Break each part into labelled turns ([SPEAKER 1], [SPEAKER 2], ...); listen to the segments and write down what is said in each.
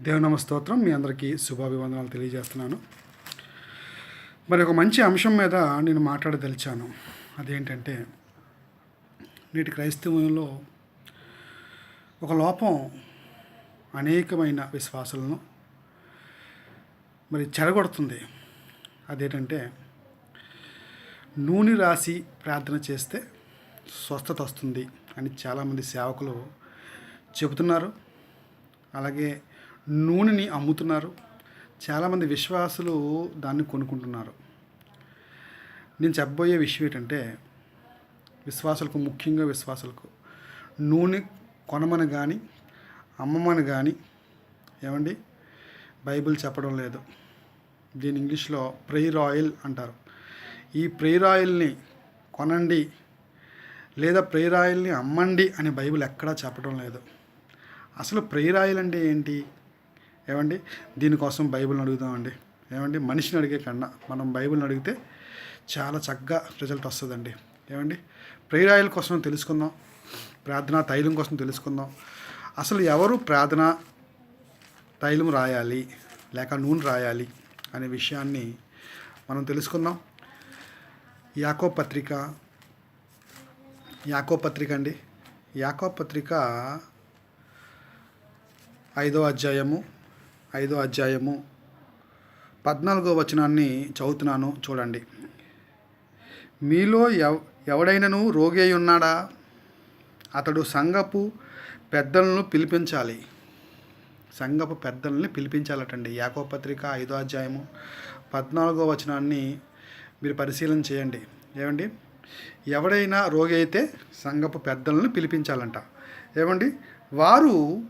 [SPEAKER 1] దేవనామ స్తోత్రం. మీ అందరికీ శుభాభివందనాలు తెలియజేస్తున్నాను. మరి ఒక మంచి అంశం మీద నేను మాట్లాడదలిచాను. అదేంటంటే నేటి క్రైస్తవంలో ఒక లోపం అనేకమైన విశ్వాసాలను మరి చెడగొడుతుంది అదేంటంటే నూనె రాసి ప్రార్థన చేస్తే స్వస్థత వస్తుంది అని చాలామంది సేవకులు చెబుతున్నారు. అలాగే నూనెని అమ్ముతున్నారు. చాలామంది విశ్వాసులు దాన్ని కొనుక్కుంటున్నారు. నేను చెప్పబోయే విషయం ఏంటంటే విశ్వాసులకు ముఖ్యంగా విశ్వాసులకు నూనె కొనమని కానీ అమ్మమని కానీ ఏమండి? బైబిల్ చెప్పడం లేదు. దీని ఇంగ్లీష్లో ప్రెయిర్ ఆయిల్ అంటారు. ఈ ప్రెయిర్ ఆయిల్ని కొనండి లేదా ప్రేయర్ ఆయిల్ని అమ్మండి అని బైబిల్ ఎక్కడా చెప్పడం లేదు. అసలు ప్రేయర్ ఆయిల్ అంటే ఏంటి? ఏమండి? దీనికోసం బైబిల్ని అడుగుదామండి. ఏమండి? మనిషిని అడిగే కన్నా మనం బైబిల్ని అడిగితే చాలా చక్కగా రిజల్ట్ వస్తుందండి. ఏమండి? ప్రేయర్ ఆయిల్ కోసం తెలుసుకుందాం. ప్రార్థనా తైలం కోసం తెలుసుకుందాం. అసలు ఎవరు ప్రార్థన తైలం రాయాలి లేక నూనె రాయాలి అనే విషయాన్ని మనం తెలుసుకుందాం. యాకో పత్రిక యాకో పత్రిక అండి. యాకో పత్రిక ఐదో అధ్యాయము ఐదో అధ్యాయము పద్నాలుగో వచనాన్ని చదువుతున్నాను చూడండి. మీలో ఎవ ఎవడైనను రోగి అయి ఉన్నాడా? అతడు సంఘపు పెద్దలను పిలిపించాలి. సంఘపు పెద్దల్ని పిలిపించాలటండి. యాకో పత్రిక ఐదో అధ్యాయము పద్నాలుగో వచనాన్ని మీరు పరిశీలన చేయండి. ఏమండి? ఎవడైనా రోగి అయితే సంఘపు పెద్దలను పిలిపించాలంట. ఏమండి? వారు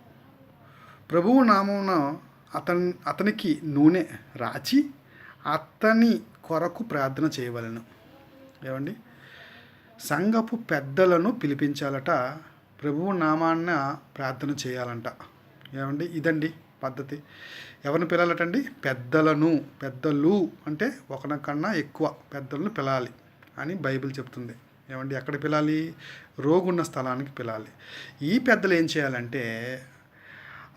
[SPEAKER 1] ప్రభువు నామమున అతని అతనికి నూనె రాచి అతని కొరకు ప్రార్థన చేయవలను. ఏమండి? సంఘపు పెద్దలను పిలిపించాలట ప్రభువు నామాన్న ప్రార్థన చేయాలంట. ఏమండి? ఇదండి పద్ధతి. ఎవరిని పిలాలటండి? పెద్దలను పెద్దలు అంటే ఒకరికన్నా ఎక్కువ పెద్దలను పిలాలి అని బైబిల్ చెప్తుంది. ఏమండి? ఎక్కడ పిలాలి? రోగున్న స్థలానికి పిలాలి. ఈ పెద్దలు ఏం చేయాలంటే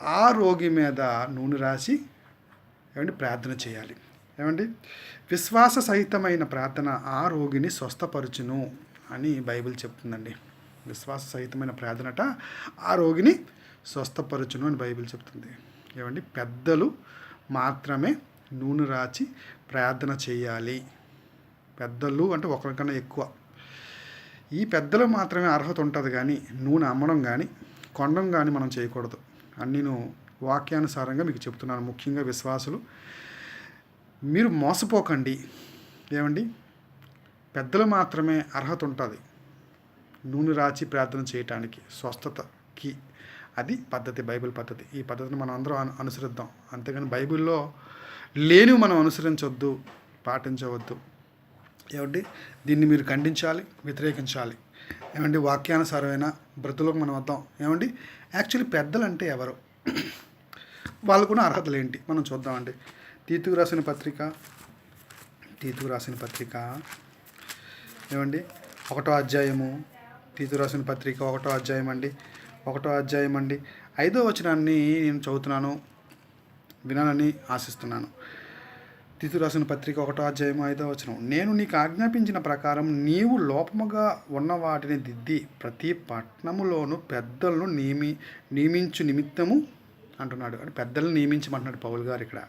[SPEAKER 1] ఆ రోగి మీద నూనె రాసి ఏమండి? ప్రార్థన చేయాలి. ఏమండి? విశ్వాస సహితమైన ప్రార్థన ఆ రోగిని స్వస్థపరచును అని బైబిల్ చెప్తుందండి. విశ్వాస సహితమైన ప్రార్థనట ఆ రోగిని స్వస్థపరచును అని బైబిల్ చెప్తుంది. ఏమండి? పెద్దలు మాత్రమే నూనె రాచి ప్రార్థన చేయాలి. పెద్దలు అంటే ఒకరికన్నా ఎక్కువ. ఈ పెద్దలు మాత్రమే అర్హత ఉంటుంది కానీ నూనె అమ్మడం కానీ కొండం కానీ మనం చేయకూడదు. నేను వాక్యానుసారంగా మీకు చెప్తున్నాను ముఖ్యంగా విశ్వాసులు. మీరు మోసపోకండి. ఏమండి? పెద్దలు మాత్రమే అర్హత ఉంటుంది. నూనె రాచి ప్రార్థన చేయటానికి స్వస్థతకి అది పద్ధతి బైబిల్ పద్ధతి. ఈ పద్ధతిని మనం అందరం అను అనుసరిద్దాం. అంతేగాని బైబిల్లో లేనివి మనం అనుసరించవద్దు పాటించవద్దు. ఏమండి? దీన్ని మీరు ఖండించాలి వ్యతిరేకించాలి. ఏమండి వాక్యానుసారమైన బ్రతులకు మనం వద్దాం. ఏమండి యాక్చువల్లీ పెద్దలు అంటే ఎవరు? వాళ్ళకు కూడా అర్హతలు ఏంటి మనం చూద్దామండి. తీతుకు రాసిన పత్రిక తీతుకు రాసిన పత్రిక. ఏమండి ఒకటో అధ్యాయము తీతు రాసిన పత్రిక ఒకటో అధ్యాయం అండి ఒకటో అధ్యాయం అండి ఐదో వచనాన్ని నేను చదువుతున్నాను వినాలని ఆశిస్తున్నాను. తితు రాసిన పత్రిక ఒకటో అధ్యాయం ఐదో వచనం. నేను నీకు ఆజ్ఞాపించిన ప్రకారం నీవు లోపముగా ఉన్న వాటిని దిద్ది ప్రతి పట్టణములోను పెద్దలను నియమి నియమించు నిమిత్తము అంటున్నాడు. అంటే పెద్దలను నియమించమంటున్నాడు పౌల్ గారు ఇక్కడ.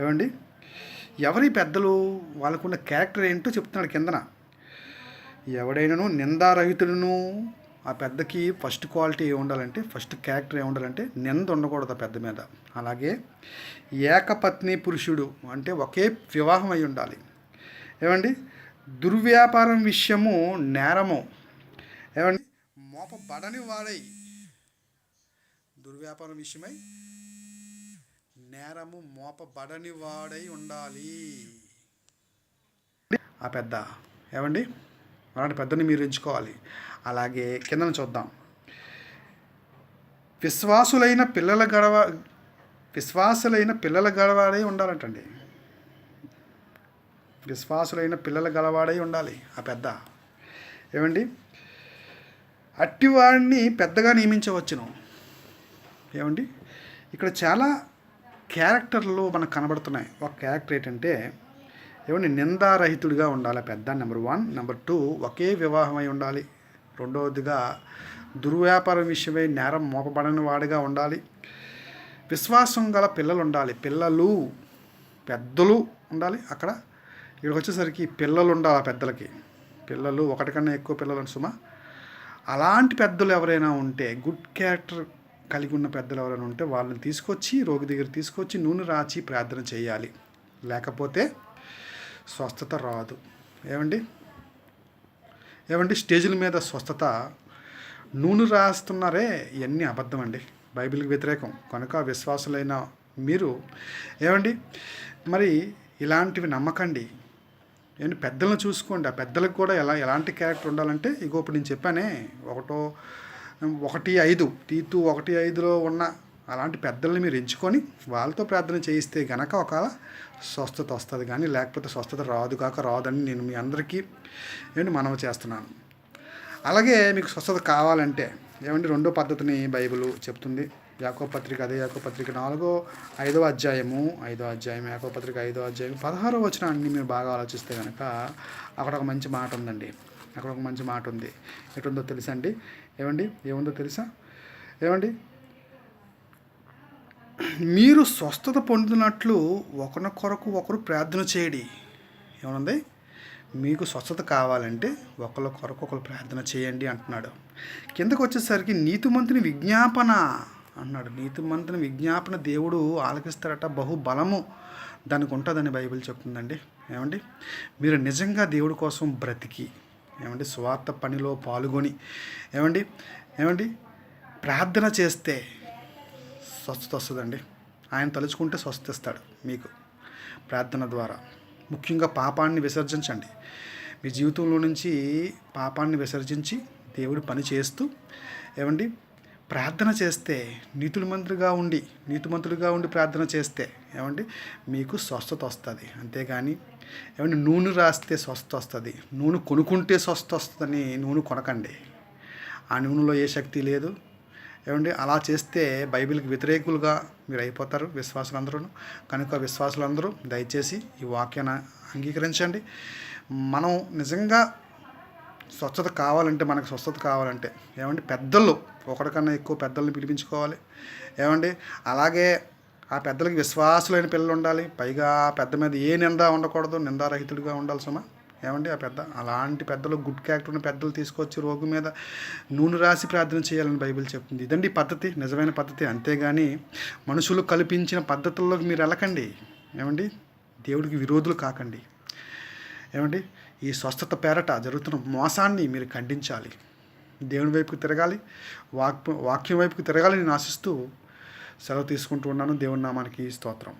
[SPEAKER 1] ఏమండి? ఎవరి పెద్దలు వాళ్ళకున్న క్యారెక్టర్ ఏంటో చెప్తున్నాడు కిందన. ఎవడైనను నిందారహితుడును ఆ పెద్దకి ఫస్ట్ క్వాలిటీ ఏమి ఉండాలంటే ఫస్ట్ క్యారెక్టర్ ఏమి ఉండాలంటే నింద ఉండకూడదు ఆ పెద్ద మీద. అలాగే ఏకపత్ని పురుషుడు అంటే ఒకే వివాహం అయి ఉండాలి. ఏమండి? దుర్వ్యాపారం విషయము నేరము. ఏమండి? మోపబడని వాడై దుర్వ్యాపారం విషయమై నేరము మోపబడని వాడై ఉండాలి. ఆ పెద్ద. ఏమండి? అలాంటి పెద్దని మీరు ఎంచుకోవాలి. అలాగే కిందన చూద్దాం. విశ్వాసులైన పిల్లల గడవ విశ్వాసులైన పిల్లల గడవాడై ఉండాలంటండి. విశ్వాసులైన పిల్లల గలవాడై ఉండాలి ఆ పెద్ద. ఏమండి? అట్టివాడిని పెద్దగా నియమించవచ్చును. ఏమండి? ఇక్కడ చాలా క్యారెక్టర్లు మనకు కనబడుతున్నాయి. ఒక క్యారెక్టర్ ఏంటంటే ఏమండి? నిందారహితుడిగా ఉండాలి పెద్ద నెంబర్ వన్. నెంబర్ టూ ఒకే వివాహమై ఉండాలి. రెండవదిగా దుర్వ్యాపారం విషయమై నేరం మోపబడని వాడిగా ఉండాలి. విశ్వాసం గల పిల్లలు ఉండాలి పిల్లలు పెద్దలు ఉండాలి అక్కడ. ఇక్కడికి వచ్చేసరికి పిల్లలు ఉండాలి పెద్దలకి. పిల్లలు ఒకటికన్నా ఎక్కువ పిల్లలు అని సుమా. అలాంటి పెద్దలు ఎవరైనా ఉంటే గుడ్ క్యారెక్టర్ కలిగి ఉన్న పెద్దలు ఎవరైనా ఉంటే వాళ్ళని తీసుకొచ్చి రోగి దగ్గర తీసుకొచ్చి నూనె రాచి ప్రార్థన చేయాలి. లేకపోతే స్వస్థత రాదు. ఏమండి? ఏమంటే స్టేజీల మీద స్వస్థత. నూనె రాస్తున్నారే ఇవన్నీ అబద్ధం అండి బైబిల్కి వ్యతిరేకం. కనుక విశ్వాసులైన మీరు ఏమండి? మరి ఇలాంటివి నమ్మకండి. ఏంటి పెద్దలను చూసుకోండి. ఆ పెద్దలకు కూడా ఎలా ఎలాంటి క్యారెక్టర్ ఉండాలంటే ఇగో ఇప్పుడు నేను చెప్పానే ఒకటో ఒకటి ఐదు తీతు ఒకటి ఐదులో ఉన్న అలాంటి పెద్దల్ని మీరు ఎంచుకొని వాళ్ళతో ప్రార్థన చేయిస్తే గనక ఒకవేళ స్వస్థత వస్తుంది కానీ లేకపోతే స్వస్థత రాదు కాక రాదని నేను మీ అందరికీ ఏంటి మనవి చేస్తున్నాను. అలాగే మీకు స్వస్థత కావాలంటే ఏమంటే రెండో పద్ధతిని బైబిల్ చెప్తుంది. యాకో పత్రిక అదే యాకో పత్రిక నాలుగో ఐదో అధ్యాయము ఐదో అధ్యాయం యాకో పత్రిక ఐదో అధ్యాయం పదహారో వచనాన్ని మీరు బాగా ఆలోచిస్తే కనుక అక్కడ ఒక మంచి మాట ఉందండి. అక్కడ ఒక మంచి మాట ఉంది. ఎటుందో తెలుసా అండి? ఏమండి? ఏముందో తెలుసా? ఏమండి? మీరు స్వస్థత పొందినట్లు ఒకరి కొరకు ఒకరు ప్రార్థన చేయడి. ఏమనుంది? మీకు స్వస్థత కావాలంటే ఒకరి కొరకు ఒకరు ప్రార్థన చేయండి అంటున్నాడు. కిందకు వచ్చేసరికి నీతిమంతుని విజ్ఞాపన అన్నాడు. నీతిమంతుని విజ్ఞాపన దేవుడు ఆలకిస్తారట. బహుబలము దానికి ఉంటుందని బైబిల్ చెప్తుందండి. ఏమండి? మీరు నిజంగా దేవుడి కోసం బ్రతికి ఏమండి? స్వార్థ పనిలో పాల్గొని ఏమండి? ఏమండి? ప్రార్థన చేస్తే స్వస్థత వస్తుందండి ఆయన తలుచుకుంటే స్వస్థిస్తాడు మీకు. ప్రార్థన ద్వారా. ముఖ్యంగా పాపాన్ని విసర్జించండి. మీ జీవితంలో నుంచి పాపాన్ని విసర్జించి దేవుడు పని చేస్తూ ఏమండి? ప్రార్థన చేస్తే నీతులమంతులుగా ఉండి నీతిమంతులుగా ఉండి ప్రార్థన చేస్తే ఏమండి? మీకు స్వస్థత వస్తుంది అంతేగాని ఏమంటే నూనె రాస్తే స్వస్థ వస్తుంది నూనె కొనుక్కుంటే స్వస్థ వస్తుందని నూనె కొనకండి. ఆ నూనెలో ఏ శక్తి లేదు. ఏమండి? అలా చేస్తే బైబిల్కి వ్యతిరేకులుగా మీరు అయిపోతారు విశ్వాసులందరూ కనుక విశ్వాసులందరూ దయచేసి ఈ వాక్యాన్ని అంగీకరించండి. మనం నిజంగా స్వచ్ఛత కావాలంటే మనకు స్వస్థత కావాలంటే ఏమండి? పెద్దలు ఒకటికన్నా ఎక్కువ పెద్దల్ని పిలిపించుకోవాలి. ఏమండి? అలాగే ఆ పెద్దలకి విశ్వాసులైన పిల్లలు ఉండాలి. పైగా పెద్ద మీద ఏ నింద ఉండకూడదు. నిందారహితుడిగా ఉండాలి సుమా. ఏమండి ఆ పెద్ద అలాంటి పెద్దలు గుడ్ క్యారెక్టర్ ఉన్న పెద్దలు తీసుకొచ్చి రోగి మీద నూనె రాసి ప్రార్థన చేయాలని బైబిల్ చెప్తుంది. ఇదండి పద్ధతి నిజమైన పద్ధతి. అంతేగాని మనుషులు కల్పించిన పద్ధతుల్లోకి మీరు వెళ్ళకండి ఏమండి దేవుడికి విరోధులు కాకండి. ఏమండి ఈ స్వస్థత పేరట జరుగుతున్న మోసాన్ని మీరు ఖండించాలి. దేవుని వైపుకి తిరగాలి వాక్ వాక్యం వైపుకి తిరగాలని నేను ఆశిస్తూ సెలవు తీసుకుంటూ ఉన్నాను. దేవుని నామానికి స్తోత్రం.